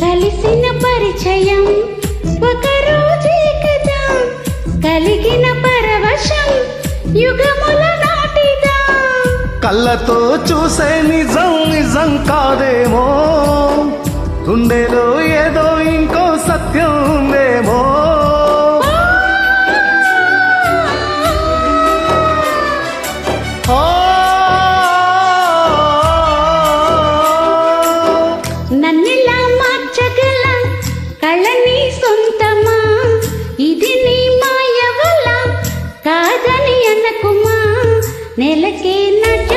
కలిసిన పరిచయం. ఒక రోజే కదా కలిగిన పరవశం యుగముల నాటిదా. కళ్ళతో చూసే నిజం నిజం కాదేమో. గుండెలో ఏదో ఇంకో సత్యం సొంతమా? ఇది నీ మాయ వల్ల కాదని అనకుమా? నెలకే నట